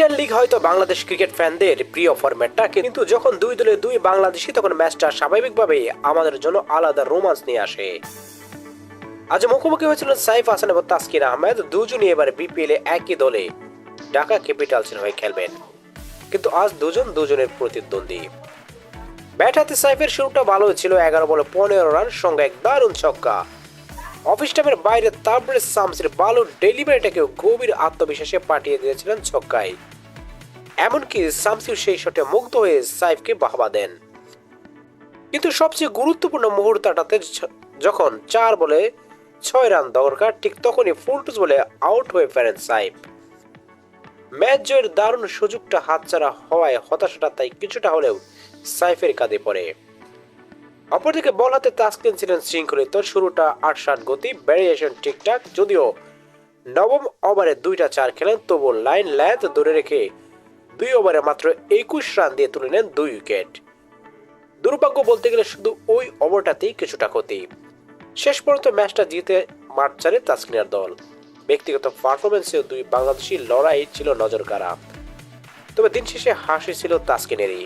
Little league হয়তো Bangladesh cricket ফ্যানদের প্রিয় ফরম্যাটটা কিন্তু যখন দুই দলে দুই বাংলাদেশি তখন ম্যাচটা স্বাভাবিকভাবে আমাদের জন্য আলাদা রোমান্স নিয়ে আসে। আজ মুখোমুখি হয়েছিল সাইফ হাসান এবং তাসকির আহমেদ, দুজনই এবার বিপিএল এ একই দলে ঢাকা ক্যাপিটালসের হয়ে খেলবেন। কিন্তু আজ দুজন দুজনের প্রতিদ্বন্দ্বী। ব্যাট হাতে সাইফের শুরুটা ভালো ছিল, এগারো বলে পনেরো রান, সঙ্গে এক দারুণ ছক্কা। অফিস টাইমের বাইরে তাবরে সামসের বালু ডেলিভারিটাকেও গভীর আত্মবিশ্বাসে পাঠিয়ে দিয়েছিলেন ছক্কায়। এমনকি সামসির সেই শটে মুগ্ধ হয়ে সাইফকে বাহবা দেন। কিন্তু সবচেয়ে গুরুত্বপূর্ণ মুহূর্তটাতে যখন চার বলে ছয় রান দরকার ঠিক তখনই ফুলটুস বলে আউট হয়ে ফেরেন সাইফ। ম্যাচ জয়ের দারুণ সুযোগটা হাতছাড়া হওয়ায় হতাশাটা তাই কিছুটা হলেও সাইফের কাঁধে পড়ে। অপরদিকে বল হাতে তাসকিন ছিলেন শৃঙ্খলিত, শুরুটা আট ষাট গতি ভ্যারিয়েশন ঠিকঠাক, যদিও নবম ওভারে দুইটা চার খেলেন তবু লাইন ল্যাথ ধরে রেখে দুই ওভারে মাত্র একুশ রান দিয়ে তুলে নেন দুই উইকেট। দুর্ভাগ্য বলতে গেলে শুধু ওই ওভারটাতেই কিছুটা ক্ষতি। শেষ পর্যন্ত ম্যাচটা জিতে মাঠ ছাড়ে তাসকিনের দল। ব্যক্তিগত পারফরমেন্সেও দুই বাংলাদেশি লড়াই ছিল নজর কাড়া তবে দিন শেষে হাসি ছিল তাসকিনেরই।